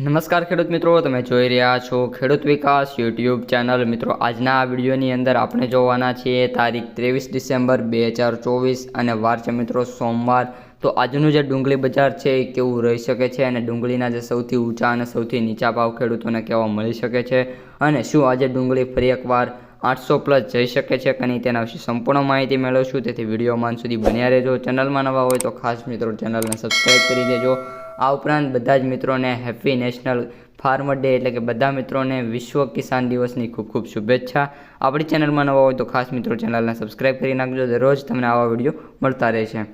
નમસ્કાર ખેડૂત મિત્રો, તમે જોઈ રહ્યા છો ખેડૂત વિકાસ યુટ્યુબ ચેનલ. મિત્રો, આજના આ વિડીયોની અંદર આપણે જોવાના છીએ તારીખ ત્રેવીસ ડિસેમ્બર બે હજાર ચોવીસ અને વાર છે મિત્રો સોમવાર. તો આજનું જે ડુંગળી બજાર છે એ કેવું રહી શકે છે અને ડુંગળીના જે સૌથી ઊંચા અને સૌથી નીચા ભાવ ખેડૂતોને કેવા મળી શકે છે અને શું આજે ડુંગળી ફરી એકવાર આઠસો પ્લસ જઈ શકે છે કે નહીં તેના વિશે સંપૂર્ણ માહિતી મેળવશું. તેથી વિડીયોમાં સુધી બન્યા રહેજો. ચેનલમાં નવા હોય તો ખાસ મિત્રો ચેનલને સબસ્ક્રાઈબ કરી દેજો. આ ઉપરાંત બધા જ મિત્રોને હેપી નેશનલ ફાર્મર ડે એટલે કે બધા મિત્રોને વિશ્વ કિસાન દિવસની ખૂબ ખૂબ શુભેચ્છા. આપણી ચેનલમાં નવા હોય તો ખાસ મિત્રો ચેનલને સબસ્ક્રાઈબ કરી નાખજો. દરરોજ તમને આવા વીડિયો મળતા રહેશે.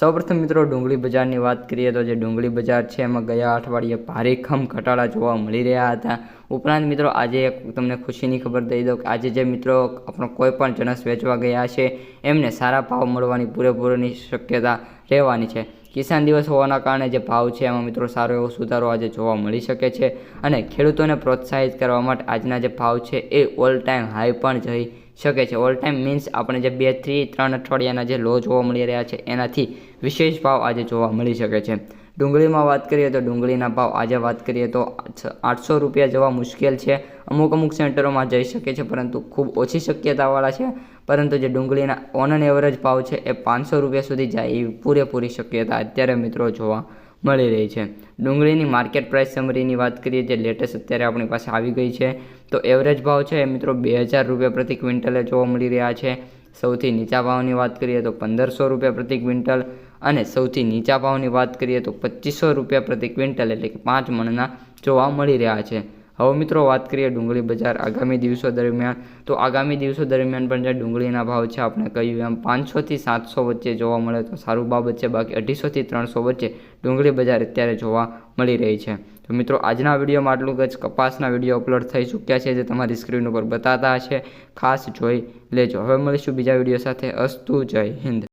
સૌપ્રથમ મિત્રો ડુંગળી બજારની વાત કરીએ તો જે ડુંગળી બજાર છે, એમાં ગયા અઠવાડિયે ભારે ખમ ઘટાડા જોવા મળી રહ્યા હતા. ઉપરાંત મિત્રો આજે એક તમને ખુશીની ખબર દઈ દઉં કે આજે જે મિત્રો આપણો કોઈ પણ જણસ વેચવા ગયા છે, એમને સારા ભાવ મળવાની પૂરેપૂરની શક્યતા રહેવાની છે. કિસાન દિવસ હોવાના કારણે જે ભાવ છે એમાં મિત્રો સારો એવો સુધારો આજે જોવા મળી શકે છે અને ખેડૂતોને પ્રોત્સાહિત કરવા માટે આજના જે ભાવ છે એ ઓલ ટાઈમ હાઈ પણ જઈ શકે છે. ઓલ ટાઈમ મીન્સ આપણે જે બેથી ત્રણ અઠવાડિયાના જે લો જોવા મળી રહ્યા છે એનાથી વિશેષ ભાવ આજે જોવા મળી શકે છે. ડુંગળીમાં વાત કરીએ તો ડુંગળીના ભાવ આજે વાત કરીએ તો આઠસો રૂપિયા જવા મુશ્કેલ છે. અમુક અમુક સેન્ટરોમાં જઈ શકે છે, પરંતુ ખૂબ ઓછી શક્યતાવાળા છે. પરંતુ જે ડુંગળીના ઓન એન એવરેજ ભાવ છે, એ પાંચસો રૂપિયા સુધી જાય એવી પૂરેપૂરી શક્યતા અત્યારે મિત્રો જોવા મળી રહી છે. ડુંગળીની માર્કેટ પ્રાઇસ સમરીની વાત કરીએ, જે લેટેસ્ટ અત્યારે આપણી પાસે આવી ગઈ છે, તો એવરેજ ભાવ છે એ મિત્રો બે હજાર રૂપિયા પ્રતિ ક્વિન્ટલે જોવા મળી રહ્યા છે. સૌથી નીચા ભાવની વાત કરીએ તો પંદરસો રૂપિયા પ્રતિ ક્વિન્ટલ અને સૌથી નીચા ભાવની વાત કરીએ તો પચીસો રૂપિયા પ્રતિ ક્વિન્ટલ એટલે કે પાંચ મણના જોવા મળી રહ્યા છે. હવે મિત્રો વાત કરીએ ડુંગળી બજાર આગામી દિવસો દરમિયાન. તો આગામી દિવસો દરમિયાન પણ જે ડુંગળીના ભાવ છે, આપણે કહ્યું એમ પાંચસોથી સાતસો વચ્ચે જોવા મળે તો સારું બાબત છે, બાકી અઢીસોથી ત્રણસો વચ્ચે ડુંગળી બજાર અત્યારે જોવા મળી રહી છે. તો મિત્રો આજના વિડીયોમાં આટલું જ. કપાસના વીડિયો અપલોડ થઈ ચૂક્યા છે, જે તમારી સ્ક્રીન ઉપર બતાતા હશે. ખાસ જોઈ લેજો. હવે મળીશું બીજા વીડિયો સાથે. અસ્તુ જય હિન્દ.